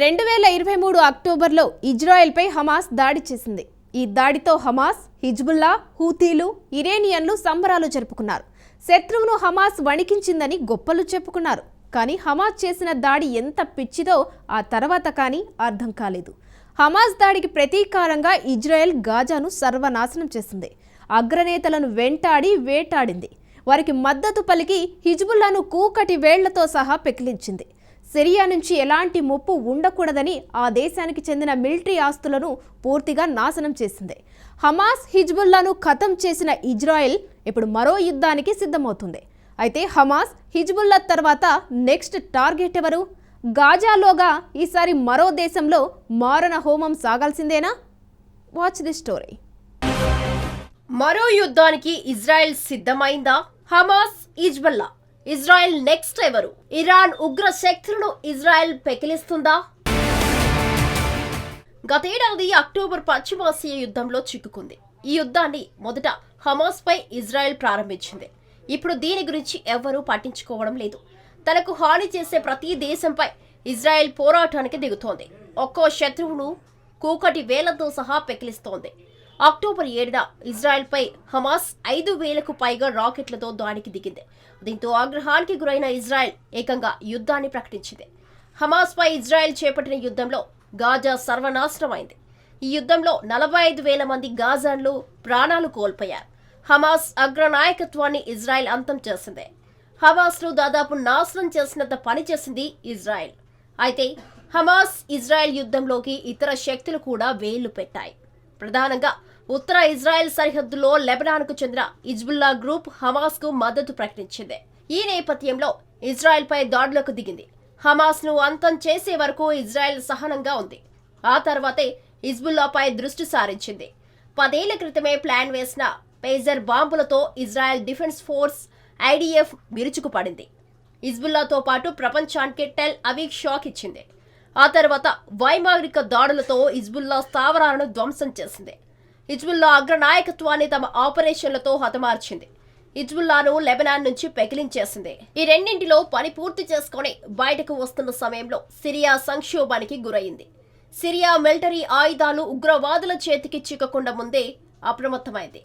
రెండు వేల ఇరవై మూడు అక్టోబర్లో ఇజ్రాయెల్పై హమాస్ దాడి చేసింది. ఈ దాడితో హమాస్ హిజ్బుల్లా హూతీలు ఇరేనియన్లు సంబరాలు జరుపుకున్నారు. శత్రువును హమాస్ వణికించిందని గొప్పలు చెప్పుకున్నారు. కానీ హమాస్ చేసిన దాడి ఎంత పిచ్చిదో ఆ తర్వాత కానీ అర్థం కాలేదు. హమాస్ దాడికి ప్రతీకారంగా ఇజ్రాయెల్ గాజాను సర్వనాశనం చేసింది. అగ్రనేతలను వెంటాడి వేటాడింది. వారికి మద్దతు పలికి హిజ్బుల్లాను కూకటి వేళ్ళతో సహా పెకిలించింది. సిరియా నుంచి ఎలాంటి ముప్పు ఉండకూడదని ఆ దేశానికి చెందిన మిలిటరీ ఆస్తులను పూర్తిగా నాశనం చేసింది. హమాస్ హిజ్బుల్లాను ఖతం చేసిన ఇజ్రాయెల్ ఇప్పుడు మరో యుద్ధానికి సిద్ధమవుతుంది. అయితే హమాస్ హిజ్బుల్లా తర్వాత నెక్స్ట్ టార్గెట్ ఎవరు? గాజాలోగా ఈసారి మరో దేశంలో మారణ హోమం సాగాల్సిందేనా? వాచ్ ది స్టోరీ మరో యుద్ధానికి ఇజ్రాయెల్ సిద్ధమైందా? హమాస్ ఇజ్బల్లా ఇజ్రాయెల్ నెక్స్ట్ ఎవరు? ఇరాన్ ఉగ్ర శక్తులను ఇజ్రాయెల్ పెకిలిస్తుందా? గతేడాది అక్టోబర్ పశ్చిమాసియా యుద్ధంలో చిక్కుకుంది. ఈ యుద్ధాన్ని మొదట హమాస్ పై ఇజ్రాయెల్ ప్రారంభించింది. ఇప్పుడు దీని గురించి ఎవ్వరూ పట్టించుకోవడం లేదు. తనకు హాని చేసే ప్రతి దేశంపై ఇజ్రాయెల్ పోరాటానికి దిగుతోంది. ఒక్కో శత్రువును కూకటి వేలతో సహా పెకిలిస్తోంది. అక్టోబర్ ఏడున ఇజ్రాయెల్పై హమాస్ ఐదు వేలకు పైగా రాకెట్లతో దాడికి దిగింది. దీంతో ఆగ్రహానికి గురైన ఇజ్రాయెల్ ఏకంగా యుద్ధాన్ని ప్రకటించింది. హమాస్పై ఇజ్రాయెల్ చేపట్టిన యుద్ధంలో గాజా సర్వనాశనమైంది. ఈ యుద్ధంలో నలభై ఐదు వేల మంది గాజాన్లు ప్రాణాలు కోల్పోయారు. హమాస్ అగ్ర నాయకత్వాన్ని ఇజ్రాయెల్ అంతం చేసింది. హమాస్ను దాదాపు నాశనం చేసినంత పని చేసింది ఇజ్రాయెల్. అయితే హమాస్ ఇజ్రాయెల్ యుద్ధంలోకి ఇతర శక్తులు కూడా వేళ్ళు పెట్టాయి. ప్రధానంగా ఉత్తర ఇజ్రాయెల్ సరిహద్దులో లెబనాన్కు చెందిన ఇజ్బుల్లా గ్రూప్ హమాస్కు మద్దతు ప్రకటించింది. ఈ నేపథ్యంలో ఇజ్రాయెల్పై దాడులకు దిగింది. హమాస్ను అంతం చేసే వరకు ఇజ్రాయెల్ సహనంగా ఉంది. ఆ తర్వాతే ఇజ్బుల్లాపై దృష్టి సారించింది. పదేళ్ళ క్రితమే ప్లాన్ వేసిన పేజర్ బాంబులతో ఇజ్రాయెల్ డిఫెన్స్ ఫోర్స్ ఐడిఎఫ్ విరుచుకుపడింది. ఇజ్బుల్లాతో పాటు ప్రపంచానికి టెల్ అవీక్ షాక్ ఇచ్చింది. ఆ తర్వాత వైమానిక దాడులతో హిజ్బుల్లా స్థావరాలను ధ్వంసం చేసింది. హిజ్బుల్లా అగ్రనాయకత్వాన్ని తమ ఆపరేషన్లతో హతమార్చింది. హిజ్బుల్లాను లెబనాన్ నుంచి పెకిలించేసింది. ఈ రెండింటిలో పని పూర్తి చేసుకొని బయటకు వస్తున్న సమయంలో సిరియా సంక్షోభానికి గురైంది సిరియా మిలిటరీ ఆయుధాలు ఉగ్రవాదుల చేతికి చిక్కకుండా ముందే అప్రమత్తమైంది.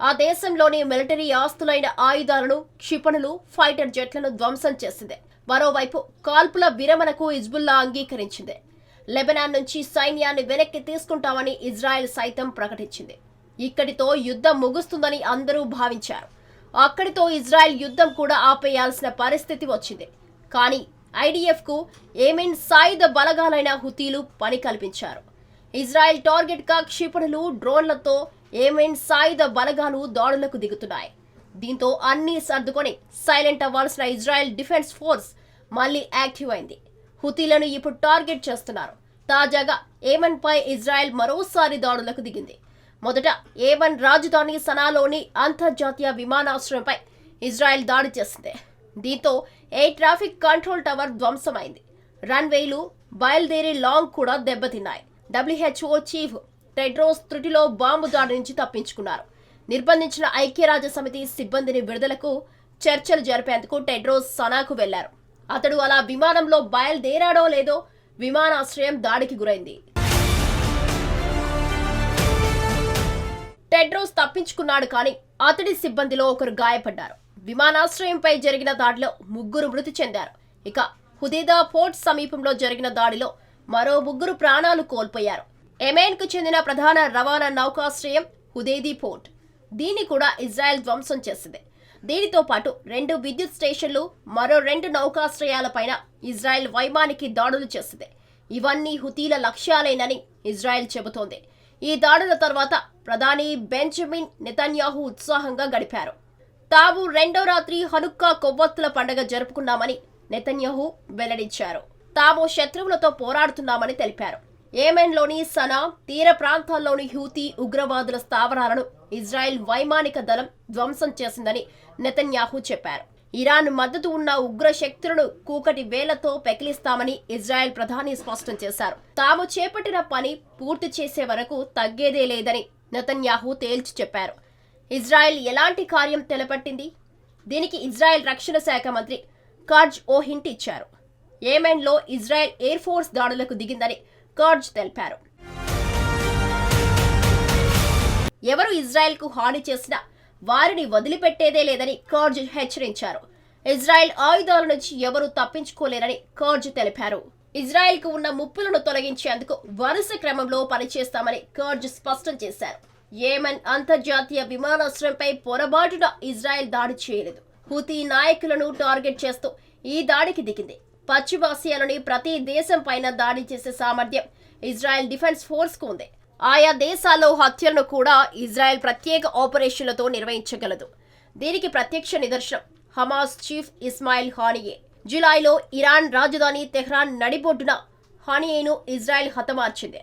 ఆ దేశంలోని మిలిటరీ ఆస్తులైన ఆయుధాలను క్షిపణులు ఫైటర్ జెట్లను ధ్వంసం చేసింది. మరోవైపు కాల్పుల విరమణకు హిజ్బుల్లా అంగీకరించింది. లెబనాన్ నుంచి సైన్యాన్ని వెనక్కి తీసుకుంటామని ఇజ్రాయెల్ సైతం ప్రకటించింది. ఇక్కడితో యుద్ధం ముగుస్తుందని అందరూ భావించారు. అక్కడితో ఇజ్రాయెల్ యుద్ధం కూడా ఆపేయాల్సిన పరిస్థితి వచ్చింది. కానీ ఐడిఎఫ్కు కు సాయుధ బలగాలైన హుతీలు పని కల్పించారు. ఇజ్రాయెల్ టార్గెట్గా క్షిపణులు డ్రోన్లతో ఏమేన్ సాయుధ బలగాలు దాడులకు దిగుతున్నాయి. దీంతో అన్నీ సర్దుకొని సైలెంట్ అవ్వాల్సిన ఇజ్రాయెల్ డిఫెన్స్ ఫోర్స్ మళ్ళీ యాక్టివ్ అయింది. హుతీలను ఇప్పుడు టార్గెట్ చేస్తున్నారు. తాజాగా ఏమన్ పై ఇజ్రాయెల్ మరోసారి దాడులకు దిగింది. మొదట ఏమన్ రాజధాని సనాలోని అంతర్జాతీయ విమానాశ్రయంపై ఇజ్రాయెల్ దాడి చేసింది. దీంతో ఎయిర్ ట్రాఫిక్ కంట్రోల్ టవర్ ధ్వంసమైంది. రన్వేలు బయలుదేరి లాంగ్ కూడా దెబ్బతిన్నాయి. డబ్ల్యూహెచ్ఓ చీఫ్ టెడ్రోస్ త్రుటిలో బాంబు దాడి నుంచి తప్పించుకున్నారు. నిర్బంధించిన ఐక్యరాజ్య సమితి సిబ్బందిని విడుదలకు చర్చలు జరిపేందుకు టెడ్రోస్ సనాకు వెళ్ళారు. అతడు అలా విమానంలో బయలుదేరాడో లేదో విమానాశ్రయం దాడికి గురైంది. టెడ్రోస్ తప్పించుకున్నాడు కానీ అతడి సిబ్బందిలో ఒకరు గాయపడ్డారు. విమానాశ్రయంపై జరిగిన దాడిలో ముగ్గురు మృతి చెందారు. ఇక హుదేదా ఫోర్ట్ సమీపంలో జరిగిన దాడిలో మరో ముగ్గురు ప్రాణాలు కోల్పోయారు. ఎమెన్కు చెందిన ప్రధాన రవాణా నౌకాశ్రయం హుదేదీ ఫోర్ట్. దీన్ని కూడా ఇజ్రాయెల్ ధ్వంసం చేసింది. దీనితో పాటు రెండు విద్యుత్ స్టేషన్లు మరో రెండు నౌకాశ్రయాలపైన ఇజ్రాయెల్ వైమానికి దాడులు చేసింది. ఇవన్నీ హుతీల లక్ష్యాలేనని ఇజ్రాయెల్ చెబుతోంది. ఈ దాడుల తర్వాత ప్రధాని బెంజమిన్ నెతన్యాహు ఉత్సాహంగా గడిపారు. తాము రెండో రాత్రి హనుక్కా కొవ్వొత్తుల పండగ జరుపుకున్నామని నెతన్యాహు వెల్లడించారు. తాము శత్రువులతో పోరాడుతున్నామని తెలిపారు. ఏమెన్లోని సనా తీర ప్రాంతాల్లోని హ్యూతీ ఉగ్రవాదుల స్థావరాలను ఇజ్రాయెల్ వైమానిక దళం ధ్వంసం చేసిందని నెతన్యాహు చెప్పారు. ఇరాన్ మద్దతు ఉన్న ఉగ్ర శక్తులను కూకటి వేలతో పెకిలిస్తామని ఇజ్రాయెల్ ప్రధాని స్పష్టం చేశారు. తాము చేపట్టిన పని పూర్తి చేసే వరకు తగ్గేదే లేదని నెతన్యాహు తేల్చి చెప్పారు. ఇజ్రాయెల్ ఎలాంటి కార్యం తెలపట్టింది? దీనికి ఇజ్రాయెల్ రక్షణ శాఖ మంత్రి కార్జ్ ఓ హింట్ ఇచ్చారు. ఏమెన్లో ఇజ్రాయెల్ ఎయిర్ ఫోర్స్ దాడులకు దిగిందని కర్జ్ తెలిపారు. ఎవరు ఇజ్రాయెల్కు హాని చేసినా వారిని వదిలిపెట్టేదే లేదని కార్జ్ హెచ్చరించారు. ఇజ్రాయెల్ ఆయుధాల నుంచి ఎవరూ తప్పించుకోలేరని కార్జ్ తెలిపారు. ఇజ్రాయెల్కు ఉన్న ముప్పులను తొలగించేందుకు వరుస క్రమంలో పనిచేస్తామని కార్జ్ స్పష్టం చేశారు. ఏమన్ అంతర్జాతీయ విమానాశ్రయంపై పొరపాటున ఇజ్రాయెల్ దాడి చేయలేదు. హుతీ నాయకులను టార్గెట్ చేస్తూ ఈ దాడికి దిగింది. పశ్చిమాసియాలోని ప్రతి దేశం పైన దాడి చేసే సామర్థ్యం ఇజ్రాయెల్ డిఫెన్స్ ఫోర్స్కు ఉంది. ఆయా దేశాల్లో హత్యలను కూడా ఇజ్రాయెల్ ప్రత్యేక ఆపరేషన్లతో నిర్వహించగలదు. దీనికి ప్రత్యక్ష నిదర్శనం హమాస్ చీఫ్ ఇస్మాయిల్ హానియే. జులైలో ఇరాన్ రాజధాని తెహ్రాన్ నడిబొడ్డున హానియేను ఇజ్రాయెల్ హతమార్చింది.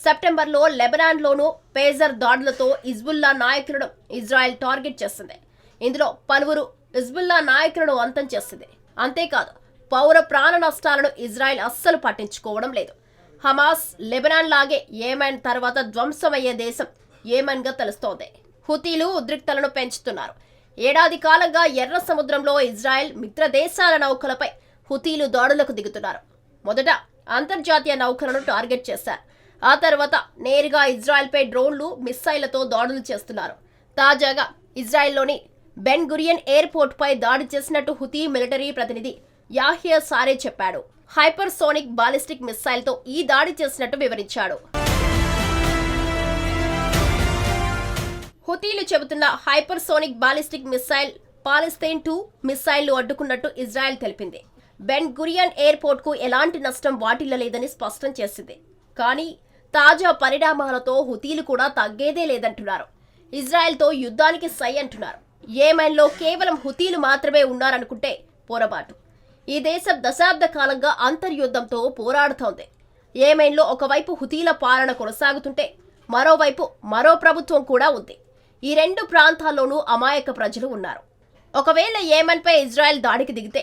సెప్టెంబర్లో లెబనాన్లోనూ పేజర్ దాడులతో ఇజ్బుల్లా నాయకులను ఇజ్రాయెల్ టార్గెట్ చేసింది. ఇందులో పలువురు ఇజ్బుల్లా నాయకులను అంతం చేసింది. అంతేకాదు పౌర ప్రాణ నష్టాలను ఇజ్రాయెల్ అస్సలు పట్టించుకోవడం లేదు. హమాస్ లెబనాన్ లాగే ఏమన్ తర్వాత ధ్వంసమయ్యే దేశం ఏమన్గా తెలుస్తోంది. హుతీలు ఉద్రిక్తలను పెంచుతున్నారు. ఏడాది కాలంగా ఎర్ర సముద్రంలో ఇజ్రాయెల్ మిత్ర దేశాల నౌకలపై హుతీలు దాడులకు దిగుతున్నారు. మొదట అంతర్జాతీయ నౌకలను టార్గెట్ చేశారు. ఆ తర్వాత నేరుగా ఇజ్రాయెల్పై డ్రోన్లు మిస్సైళ్ళతో దాడులు చేస్తున్నారు. తాజాగా ఇజ్రాయెల్లోని బెన్ గురియన్ ఎయిర్పోర్ట్పై దాడి చేసినట్టు హుతీ మిలిటరీ ప్రతినిధి యాహియా సారే చెప్పాడు. హైపర్సోనిక్ బాలిస్టిక్ మిస్సైల్తో ఈ దాడి చేసినట్టు వివరించాడు. హుతీలు చెబుతున్న hypersonic ballistic missile Palestine two మిస్సైల్ను అడ్డుకున్నట్టు ఇజ్రాయెల్ తెలిపింది. బెన్ గురియన్ ఎయిర్పోర్ట్కు ఎలాంటి నష్టం వాటిల్లలేదని స్పష్టం చేసింది. కానీ తాజా పరిణామాలతో హుతీలు కూడా తగ్గేదే లేదంటున్నారు. ఇజ్రాయెల్తో యుద్ధానికి సై అంటున్నారు. ఏమైన్లో కేవలం హుతీలు మాత్రమే ఉన్నారనుకుంటే పొరపాటు. ఈ దేశం దశాబ్ద కాలంగా అంతర్యుద్ధంతో పోరాడుతోంది. ఏమైన్లో ఒకవైపు హుతీల పాలన కొనసాగుతుంటే మరోవైపు మరో ప్రభుత్వం కూడా ఉంది. ఈ రెండు ప్రాంతాల్లోనూ అమాయక ప్రజలు ఉన్నారు. ఒకవేళ ఏమన్పై ఇజ్రాయెల్ దాడికి దిగితే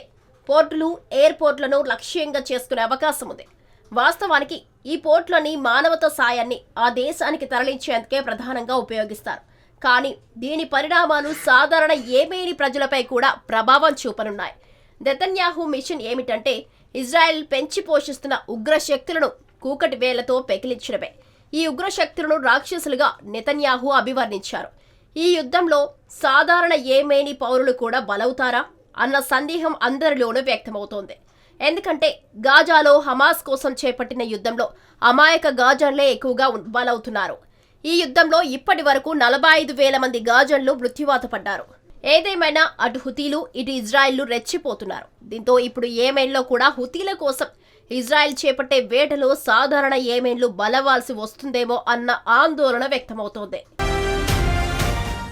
పోర్టులు ఎయిర్పోర్ట్లను లక్ష్యంగా చేసుకునే అవకాశం ఉంది. వాస్తవానికి ఈ పోర్టులని మానవతా సాయాన్ని ఆ దేశానికి తరలించేందుకే ప్రధానంగా ఉపయోగిస్తారు. కానీ దీని పరిణామాలు సాధారణ ఏమేని ప్రజలపై కూడా ప్రభావం చూపనున్నాయి. నెతన్యాహు మిషన్ ఏమిటంటే ఇజ్రాయెల్ పెంచి పోషిస్తున్న ఉగ్ర శక్తులను కూకటి వేలతో పెకిలించడమే. ఈ ఉగ్ర శక్తులను రాక్షసులుగా నెతన్యాహు అభివర్ణించారు. ఈ యుద్ధంలో సాధారణ ఏమేని పౌరులు కూడా బలవుతారా అన్న సందేహం అందరిలోనూ వ్యక్తమవుతోంది. ఎందుకంటే గాజాలో హమాస్ కోసం చేపట్టిన యుద్ధంలో అమాయక గాజన్లే ఎక్కువగా బలవుతున్నారు. ఈ యుద్ధంలో ఇప్పటి వరకు నలభై ఐదు వేల మంది గాజన్లు మృత్యువాత పడ్డారు. ఏదేమైనా అటు హుతీలు ఇటు ఇజ్రాయెల్లు రెచ్చిపోతున్నారు. దీంతో ఇప్పుడు ఏమేన్లో కూడా హుతీల కోసం ఇజ్రాయెల్ చేపట్టే వేటలో సాధారణ ఏమేన్లు బలవాల్సి వస్తుందేమో అన్న ఆందోళన వ్యక్తమవుతోంది.